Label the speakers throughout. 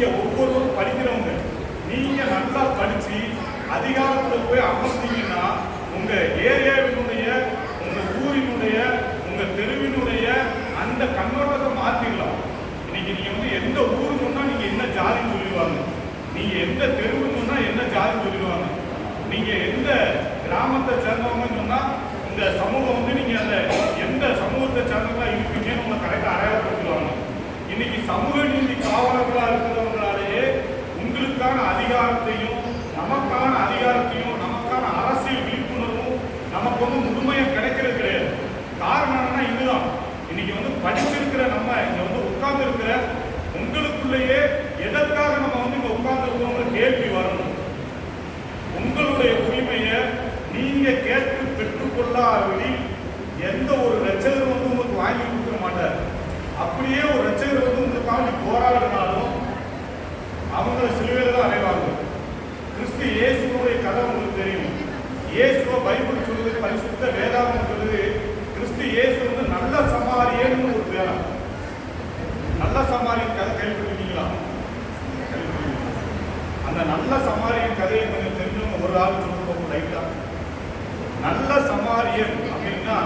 Speaker 1: நீங்கள் ஒவ்வொருவரும் படிக்கிறவங்க நீங்கள் நல்லா படித்து அதிகாரத்தில் போய் அமர்ந்தீங்கன்னா உங்கள் ஏரியாவினுடைய உங்கள் ஊரினுடைய உங்கள் தெருவினுடைய அந்த கண்ணோட்டத்தை மாற்றிடலாம் இன்னைக்கு நீங்கள் வந்து எந்த ஊர் சொன்னால் நீங்கள் என்ன ஜாதி சொல்லிடுவாங்க. நீங்க எந்த தெருவு சொன்னால் என்ன ஜாதி சொல்லிடுவாங்க. நீங்கள் எந்த கிராமத்தை சேர்ந்தவங்கன்னு சொன்னால் இந்த சமூகம் வந்து நீங்கள் அந்த எந்த சமூகத்தை சேர்ந்தவங்களா இருப்பீங்கன்னு உங்களை கரெக்டாக அடையாளப்படுத்துவாங்க இன்னைக்கு சமூக நீதி காவலர்களாக இருக்கிறவங்க நமக்கான அதிகாரத்தையும் நமக்கான அரசியல் விழிப்புணர்வும் நமக்கு வந்து முழுமையாக கிடைக்கிறது கிடையாது. காரணம் என்னன்னா இதுதான். இன்னைக்கு வந்து படிச்சிருக்கிற நம்ம இங்க வந்து உட்கார்ந்து இருக்கிற உங்களுக்குள்ளேயே எதற்காக நம்ம வந்து இங்க உட்கார்ந்து இருக்கிறோங்கிற கேள்வி வரணும். உங்களுடைய உரிமையை நீங்க கேட்டு பெற்றுக்கொள்ளாவிடில் எந்த ஒரு ரச்சகரும் வந்து உங்களுக்கு வாங்கி கொடுக்க மாட்டார் அப்படியே ஒரு ரச்சகர் வந்து உங்களுக்காண்டி போராடினாலும் அவங்கள சிலுவையில தான் அடைவாங்க கிறிஸ்து இயேசுடைய கதை உங்களுக்கு தெரியும் இயேசுவ பைபிள் சொல்லுது பரிசுத்த வேதாகம் சொல்லுது கிறிஸ்து இயேசு வந்து நல்ல சமாரியன்னு ஒரு பேரா நல்ல சமாரியின் கதை கேள்விப்பட்டிருக்கீங்களா? அந்த நல்ல சமாரியின் கதையை கொஞ்சம் தெரிஞ்சவங்க ஒரு ஆள் சொல்லுவோம் லைட்டா. நல்ல சமாரியன் அப்படின்னா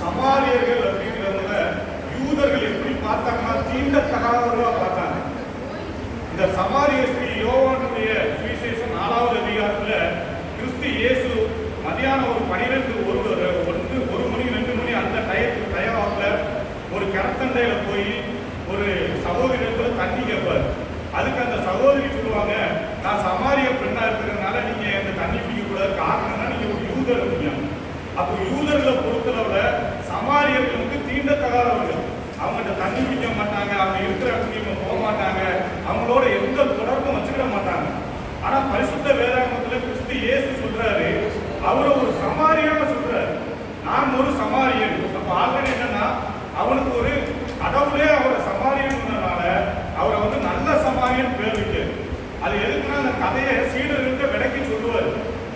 Speaker 1: சமாரியர்கள் அப்படிங்கிறவங்க யூதர்கள் எப்படி பார்த்தாங்கன்னா தீண்டத்தகாதவர்களா பார்த்தாங்க. இந்த சமாரிய ஸ்ரீ யோகனுடைய சுவிசேஷம் நாலாவது அதிகாரத்துல கிறிஸ்து இயேசு மதியானம் ஒரு பனிரெண்டு ஒரு ஒன்று ஒரு மணி ரெண்டு மணி அந்த டயத்துக்கு டயவாக்குல ஒரு கிணத்தண்டையில போய் ஒரு சகோதரிடத்துல தண்ணி கேட்பார் அதுக்கு அந்த சகோதரி சொல்லுவாங்க நான் சமாரிய பெண்ணா இருக்கிறதுனால நீங்க அந்த தண்ணி பிடிக்க கூடாது காரணம்னா நீங்க ஒரு யூதர் முடியும் அப்போ யூதர்களை பொறுத்தளவுல சமாரியர்கள் வந்து தீண்டத்தகாதவர்கள். அவங்ககிட்ட தண்ணி பிடிக்க மாட்டாங்க அவங்க இருக்கிற இடத்துக்கு போக மாட்டாங்க. அவங்களோட எந்த தொடர்பும் வச்சுக்கிட மாட்டாங்க. ஆனா பரிசுத்த வேதாகமத்துல கிறிஸ்து இயேசு சொல்றாரு அவரை ஒரு சமாரியான சொல்றாரு. நான் ஒரு சமாரியன். அப்ப ஆல்ரெடி என்ன அவனுக்கு ஒரு கடவுளே அவரை சமாரியன்றதுனால அவரை வந்து நல்ல சமாரியன் பேர் வைக்க அது எதுக்குன்னா அந்த கதையை சீடர்கள்ட்ட விளக்கி சொல்லுவார்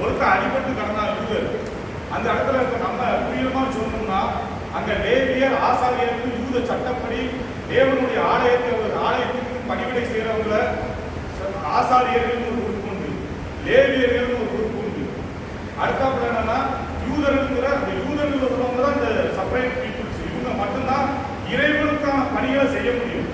Speaker 1: ஒருத்தர் அடிபட்டு கிடந்தான் யூதர் அந்த இடத்துல இப்ப நம்ம புரியுமா சொல்லணும்னா அங்க லேவியர் ஆசாரியர்கள் யூத சட்டப்படி தேவனுடைய ஆலயத்தை ஒரு ஆலயத்துக்கு பணிவிடை செய்கிறவங்கள ஆசாரியர்கள் ஒரு குரூப் உண்டு லேவியர்கள் ஒரு குரூப் உண்டு. அடுத்தாப்புல என்னன்னா யூதர்கள்ங்கிற அந்த யூதர்கள் உள்ளவங்க தான் இந்த செப்பரேட் பீப்புள்ஸ் இவங்க மட்டும்தான் இறைவனுக்கான பணிகளை செய்ய முடியும்.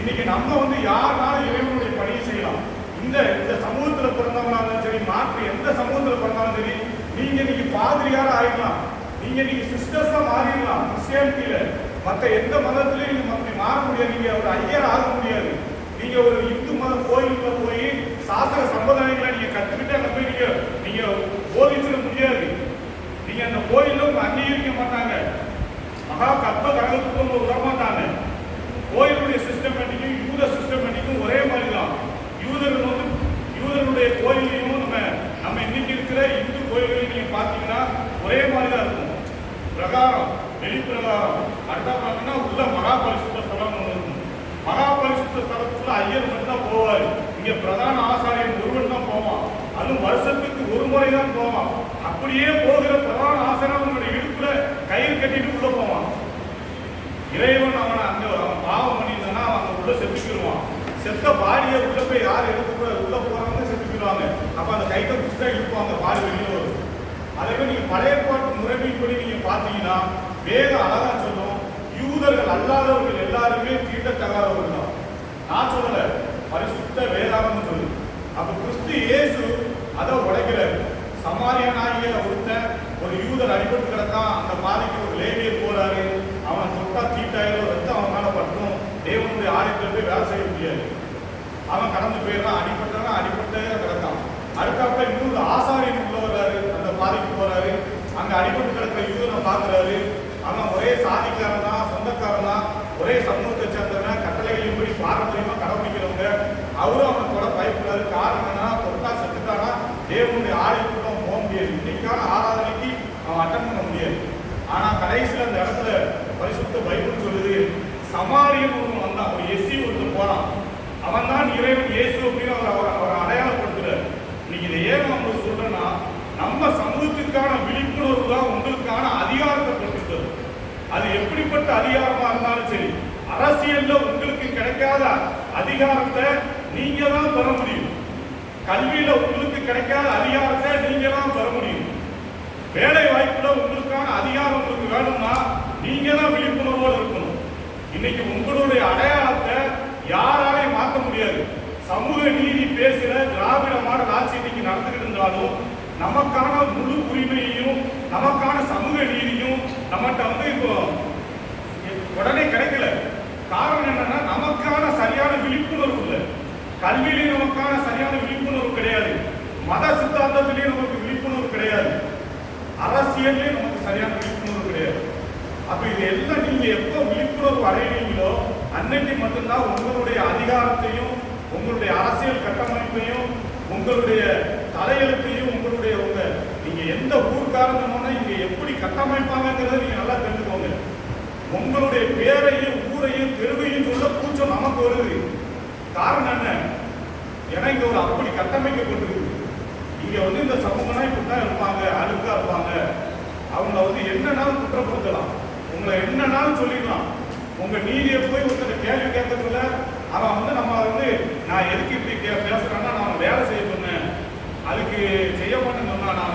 Speaker 1: இன்னைக்கு நம்ம வந்து யாருனாலும் இறைவனுடைய பணியை செய்யலாம். இந்த இந்த சமூகத்தில் பிறந்தவங்களா இருந்தாலும் சரி மாற்று எந்த சமூகத்தில் பிறந்தாலும் சரி நீங்க இன்னைக்கு பாதிரியார ஆயிடலாம். நீங்க இன்னைக்கு சிஸ்டர்ஸா மாறிடலாம். கிறிஸ்டியானிட்டியில மற்ற எந்த மதத்திலையும் நீங்க அப்படி மாற முடியாது. நீங்க ஒரு ஐயர் ஆக முடியாது. நீங்க ஒரு இந்து மத கோயிலுக்குள்ள போய் சாஸ்திர சம்பிரதாயங்களை நீங்க கற்றுக்கிட்டு அங்க போய் நீங்க நீங்க போதிச்சிட முடியாது. நீங்க அந்த கோயில்ல அங்கீகரிக்க மாட்டாங்க. மகா கற்ப கழகத்துக்கு உங்க விட மாட்டாங்க கோயிலுடைய சிஸ்டமேட்டிக்கும் ஒரே மாதிரி தான் யூதர்கள் வந்து யூதர்களுடைய கோயிலையும் நம்ம நம்ம இன்னைக்கு இருக்கிற இந்து கோயில்களையும் நீங்க பார்த்தீங்கன்னா ஒரே மாதிரி தான் இருக்கும் பிரகாரம் வெளிப்பிரகாரம் அடுத்த பார்த்தீங்கன்னா உள்ள மகாபரிசுத்த ஸ்தலம் ஒண்ணு இருக்கும் மகாபரிசுத்த ஸ்தலத்துல ஐயர் மட்டும் தான் போவார் இங்க பிரதான ஆசாரியன் ஒருவன் தான் போவான் அதுவும் வருஷத்துக்கு ஒரு முறை தான் போவான். அப்படியே போகிற பிரதான ஆசனம் அவனுடைய இடுப்புல கயிறு கட்டிட்டு உள்ள போவான். இறைவன் அவனை அந்த அவன் பாவம் பண்ணியிருந்தானா அவன் உள்ள செத்துக்கிடுவான். செத்த பாடியை உள்ள போய் யார் எடுத்து கூட உள்ள போறாங்க செத்துக்கிடுவாங்க. அப்ப அந்த கைத்தை புடிச்சா இழுப்பாங்க பாடி வெளியே வரும். அதே நீங்க பழைய பாட்டு முறைமைப்படி நீங்க பாத்தீங்கன்னா வேக அழகா சொல்லும் யூதர்கள் அல்லாதவர்கள் எல்லாருமே தீண்டத்தகாதவர்கள் தான். நான் சொல்லல பரிசுத்த வேதாகம் சொல்லு அப்ப கிறிஸ்து இயேசு அதை உடைக்கிறார். சமாரியனாகிய ஒருத்தன் ஒரு யூதர் அடிபட்டு கிடக்கான் அந்த பாதைக்கு ஒரு லேவியர் போறாரு. அவன் தொட்டா தீட்டாயிரம் ரத்தம் அவன் மேல பட்டும். தேவனுடைய ஆலயத்தில் போய் வேலை செய்ய முடியாது. அவன் கடந்து போயிடுறான் அடிபட்டவன் அடிபட்டே கிடக்கான் அதுக்கப்புறம் இன்னொரு ஆசாரியன் உள்ள வர்றாரு அந்த பாதைக்கு போறாரு அங்க அடிபட்டு கிடக்கிற யூதனை பாக்குறாரு அவன் ஒரே சாதிக்காரன் தான் சொந்தக்காரன் தான் ஒரே சமூகத்தை சேர்ந்தவன் கட்டளைகளின்படி பாரம்பரியமா கடைபிடிக்கிறவங்க அவரும் அவனை தொட பயப்படுறாரு காரணம் என்னன்னா தொட்டா செத்துட்டானா தேவனுடைய ஆலயத்துக்கு அவன் போக முடியாது இன்னைக்கான ஆராதனைக்கு அவன் அட்டன் பண்ண முடியாது ஆனா கடைசியில அந்த இடத்துல பரிசுத்த பைபிள் சொல்லுது சமாரியன் ஒருவன் வந்தான் ஒரு எஸ்சி ஒருத்தன் போறான். அவன் தான் இறைவன் இயேசு அப்படின்னு அவர் அவர் அவரை அடையாளப்படுத்துறார். இன்னைக்கு இதை ஏன் நம்ம சொல்றேன்னா நம்ம சமூகத்துக்கான விழிப்புணர்வு தான் உங்களுக்கான அதிகாரத்தை பெற்றிருக்கிறது அது எப்படிப்பட்ட அதிகாரமா இருந்தாலும் சரி அரசியல்ல உங்களுக்கு கிடைக்காத அதிகாரத்தை நீங்க தான் பெற முடியும். கல்வியில உங்களுக்கு கிடைக்காத அதிகாரத்தை நீங்க தான் வேலை வாய்ப்புல உங்களுக்கான அதிகாரம் உங்களுக்கு வேணும்னா நீங்க தான் விழிப்புணர்வோடு இருக்கணும் இன்னைக்கு உங்களுடைய அடையாளத்தை யாராலையும் மாற்ற முடியாது. சமூக நீதி பேசுகிற திராவிட மாடல் ஆட்சி இன்னைக்கு நடந்துகிட்டு இருந்தாலும் நமக்கான முழு உரிமையையும் நமக்கான சமூக நீதியும் நம்மகிட்ட வந்து இப்போ உடனே கிடைக்கல. காரணம் என்னன்னா நமக்கான சரியான விழிப்புணர்வு இல்லை. கல்வியிலையும் நமக்கான சரியான விழிப்புணர்வு கிடையாது. மத சித்தாந்தத்திலையும் நமக்கு விழிப்புணர்வு கிடையாது. அரசியல்லையும் நமக்கு சரியான விழிப்புணர்வு கிடையாது. அப்ப இது எல்லாம் நீங்க எப்போ விழிப்புணர்வு அடைவீங்களோ அன்னைக்கு மட்டும்தான் உங்களுடைய அதிகாரத்தையும் உங்களுடைய அரசியல் கட்டமைப்பையும் உங்களுடைய தலையெழுத்தையும் உங்களுடைய உங்க நீங்க எந்த ஊர்க்காரங்கன்னா இங்க எப்படி கட்டமைப்பாங்கிறத நீங்க நல்லா தெரிஞ்சுக்கோங்க. உங்களுடைய பேரையும் ஊரையும் தெருவையும் சொல்ல கூச்சம் நமக்கு வருது. காரணம் என்ன? ஏன்னா இங்க ஒரு அப்படி கட்டமைக்கப்பட்டிருக்கு. இங்க வந்து இந்த சமூகம்னா இப்படித்தான் இருப்பாங்க. உங்க நீதியை போய் ஒருத்தர் கேள்வி கேட்கறதுல